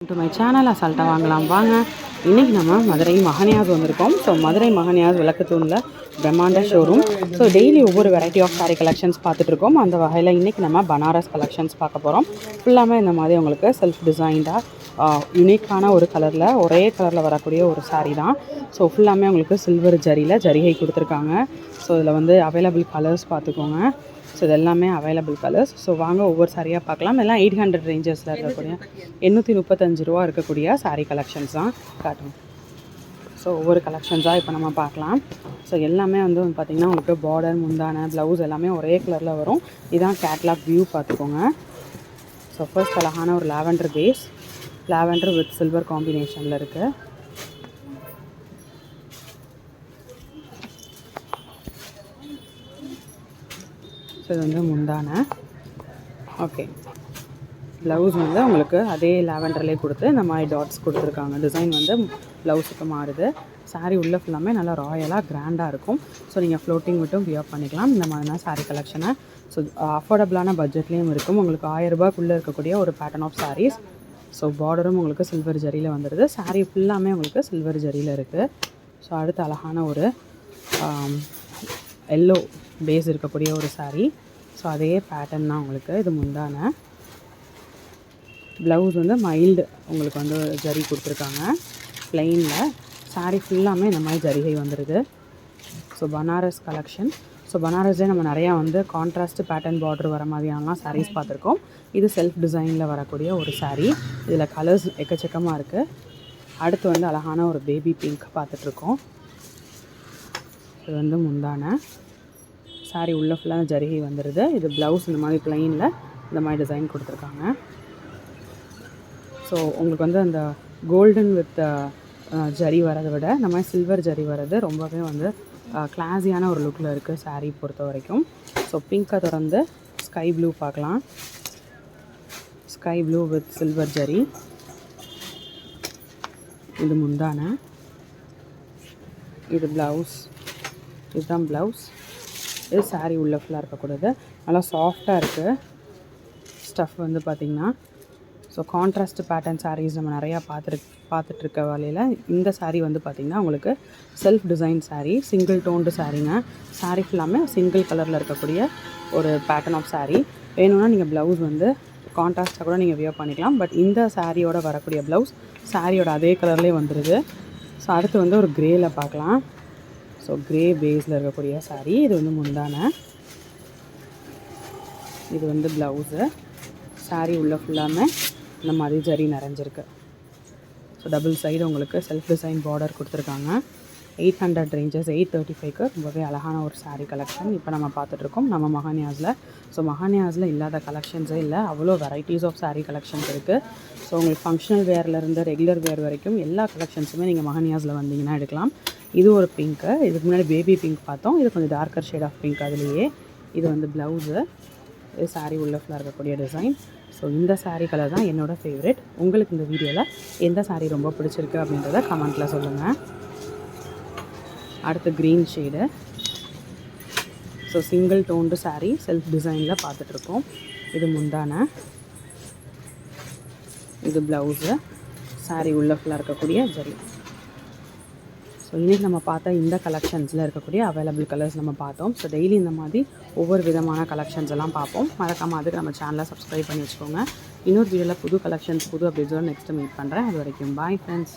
To my channel அசால்ட்டாக வாங்கலாம். வாங்க இன்றைக்கி நம்ம மதுரை மகனியாஸ் வந்திருக்கோம். ஸோ மதுரை மகனியாஸ் விளக்கத்தூணில் பிரம்மாண்ட ஷோரூம் ஸோ டெய்லி ஒவ்வொரு வெரைட்டி ஆஃப் சாரீ கலெக்ஷன்ஸ் பார்த்துட்ருக்கோம் அந்த வகையில் இன்றைக்கி நம்ம பனாரஸ் கலெக்ஷன்ஸ் பார்க்க போகிறோம் ஃபுல்லாமே இந்த மாதிரி உங்களுக்கு செல்ஃப் டிசைன்டாக யூனிக்கான ஒரு கலரில் ஒரே கலரில் வரக்கூடிய ஒரு சாரீ தான். ஸோ ஃபுல்லாமே உங்களுக்கு சில்வர் ஜரியில் ஜரிகை கொடுத்துருக்காங்க. ஸோ இதில் வந்து அவைலபிள் கலர்ஸ் பார்த்துக்கோங்க. ஸோ இது எல்லாமே அவைலபிள் கலர்ஸ் ஸோ வாங்க ஒவ்வொரு சாரியாக பார்க்கலாம். எல்லாம் எயிட் ஹண்ட்ரட் ரேஞ்சஸில் இருக்கக்கூடிய எண்ணூற்றி முப்பத்தஞ்சு ரூபா இருக்கக்கூடிய சாரீ கலெக்ஷன்ஸ் தான். காட்டும். ஸோ ஒவ்வொரு கலெக்ஷன்ஸாக இப்போ நம்ம பார்க்கலாம். ஸோ எல்லாமே வந்து பார்த்திங்கன்னா உங்களுக்கு பார்டர் முந்தான ப்ளவுஸ் எல்லாமே ஒரே கலரில் வரும். இதான் கேட்லாக் வியூ பார்த்துக்கோங்க. ஸோ ஃபர்ஸ்ட் அழகான ஒரு lavender base lavender with silver காம்பினேஷனில் இருக்குது ஸோ இது வந்து முந்தான. ஓகே ப்ளவுஸ் வந்து உங்களுக்கு அதே லாவெண்டர்லேயே கொடுத்து இந்த மாதிரி டாட்ஸ் கொடுத்துருக்காங்க. டிசைன் வந்து ப்ளவுஸுக்கு மாறுது. சாரீ உள்ளே ஃபுல்லாமே நல்லா ராயலாக கிராண்டாக இருக்கும். ஸோ நீங்கள் ஃப்ளோட்டிங் மட்டும் வியர் பண்ணிக்கலாம். இந்த மாதிரினா சாரீ கலெக்ஷனை ஸோ அஃபோர்டபுளான பட்ஜெட்லேயும் இருக்கும். உங்களுக்கு ஆயிரம் ரூபாய்க்குள்ளே இருக்கக்கூடிய ஒரு பேட்டர்ன் ஆஃப் சாரீஸ் ஸோ பார்டரும் உங்களுக்கு சில்வர் ஜரியில் வந்துடுது சாரீ ஃபுல்லாமே உங்களுக்கு சில்வர் ஜரியில் இருக்குது ஸோ அடுத்து அழகான ஒரு எல்லோ பேஸ் இருக்கக்கூடிய ஒரு சாரீ ஸோ அதே பேட்டர்ன் தான் உங்களுக்கு இது முந்தான. ப்ளவுஸ் வந்து மைல்டு உங்களுக்கு வந்து ஜரி கொடுத்துருக்காங்க. ப்ளெயினில் சாரீ ஃபுல்லாமே இந்த மாதிரி ஜரிகை வந்துடுது ஸோ பனாரஸ் கலெக்ஷன் ஸோ பனாரஸே நம்ம நிறையா வந்து கான்ட்ராஸ்ட் பேட்டர்ன் பார்டர் வர மாதிரியானலாம் சாரீஸ் பார்த்துருக்கோம். இது செல்ஃப் டிசைனில் வரக்கூடிய ஒரு சாரீ இதில் கலர்ஸ் எக்கச்சக்கமாக இருக்குது அடுத்து வந்து அழகான ஒரு பேபி பிங்க் பார்த்துட்ருக்கோம். இது வந்து முந்தான. சாரி உள்ள ஃபுல்லாக ஜரிகை வந்துடுது இது ப்ளவுஸ் இந்த மாதிரி ப்ளைனில் இந்த மாதிரி டிசைன் கொடுத்துருக்காங்க. ஸோ உங்களுக்கு வந்து அந்த கோல்டன் வித் uh, ஜரி வரதை விட இந்த மாதிரி சில்வர் ஜரி வர்றது ரொம்பவே வந்து கிளாஸியான ஒரு லுக்கில் இருக்குது saree பொறுத்த வரைக்கும். ஸோ பிங்க்கை தொடர்ந்து ஸ்கை ப்ளூ பார்க்கலாம். Sky blue with silver zari இது முந்தான. இது ப்ளவுஸ் இதுதான் ப்ளவுஸ் இது சாரீ உள்ள ஃபுல்லாக இருக்கக்கூடாது. நல்லா சாஃப்டாக இருக்குது ஸ்டஃப் வந்து பார்த்திங்கன்னா ஸோ கான்ட்ராஸ்ட் பேட்டர்ன் சாரீஸ் நம்ம நிறையா பார்த்துரு பார்த்துட்ருக்க வகையில் இந்த சாரீ வந்து பார்த்திங்கன்னா உங்களுக்கு self design sari single toned சாரீங்க sari ஃபுல்லாமே சிங்கிள் கலரில் இருக்கக்கூடிய ஒரு பேட்டர்ன் ஆஃப் சாரீ வேணும்னா நீங்கள் ப்ளவுஸ் வந்து கான்ட்ராஸ்ட்டாக கூட நீங்கள் வியர் பண்ணிக்கலாம். பட் இந்த சாரியோட வரக்கூடிய ப்ளவுஸ் சாரியோட அதே கலர்லேயே வந்துடுது ஸோ அடுத்து வந்து ஒரு க்ரேயில் பார்க்கலாம். ஸோ க்ரே பேஸில் இருக்கக்கூடிய சாரீ இது வந்து முந்தான. இது வந்து ப்ளவுஸு saree உள்ள ஃபுல்லாமே இந்த மாதிரி ஜரி நிறைஞ்சிருக்கு. ஸோ டபுள் சைடு உங்களுக்கு செல்ஃப் டிசைன் பார்டர் கொடுத்துருக்காங்க. Eight hundred ranges eight thirty ஃபைவ்க்கு ரொம்பவே அழகான ஒரு சாரீ கலெக்ஷன் இப்போ நம்ம பார்த்துட்ருக்கோம் நம்ம மகானியாஸில் ஸோ மகானியாஸில் இல்லாத கலெக்ஷன்ஸே இல்லை. அவ்வளோ வெரைட்டிஸ் ஆஃப் சாரீ கலெக்ஷன்ஸ் இருக்குது ஸோ உங்களுக்கு ஃபங்க்ஷனல் வேர்லேருந்து ரெகுலர் வேர் வரைக்கும் எல்லா கலெக்ஷன்ஸுமே நீங்கள் மகானியாஸில் வந்தீங்கன்னா எடுக்கலாம். இது ஒரு பிங்க்கு இதுக்கு முன்னாடி பேபி பிங்க் பார்த்தோம். இது கொஞ்சம் டார்க்கர் ஷேட் ஆஃப் பிங்க் அதுலேயே. இது வந்து ப்ளவுஸு இது சாரீ உள்ள ஃபுல்லாக இருக்கக்கூடிய டிசைன் ஸோ இந்த சாரீ கலர் தான் என்னோடய ஃபேவரெட் உங்களுக்கு இந்த வீடியோவில் எந்த சாரீ ரொம்ப பிடிச்சிருக்கு அப்படின்றத கமெண்ட்டில் சொல்லுங்கள் அடுத்து green shade so single toned sari self டிசைனில் பார்த்துட்ருக்கோம். இது முந்தான. இது ப்ளவுஸு சாரீ உள்ள ஃபுல்லாக இருக்கக்கூடிய ஜரி ஸோ இன்றைக்கி நம்ம பார்த்தா இந்த கலெக்ஷன்ஸில் இருக்கக்கூடிய அவைலபிள் கலர்ஸ் நம்ம பார்த்தோம். ஸோ டெய்லி இந்த மாதிரி ஒவ்வொரு விதமான கலெக்ஷன்ஸ் எல்லாம் பார்ப்போம். மறக்காமல் அதுக்கு நம்ம சேனலை சப்ஸ்கிரைப் பண்ணி வச்சுக்கோங்க. இன்னொரு வீடியோவில் புது கலெக்ஷன்ஸ் புது அப்டேட்ஸோட நெக்ஸ்ட்டு மீட் பண்ணுறேன் அது வரைக்கும் பாய் ஃப்ரெண்ட்ஸ்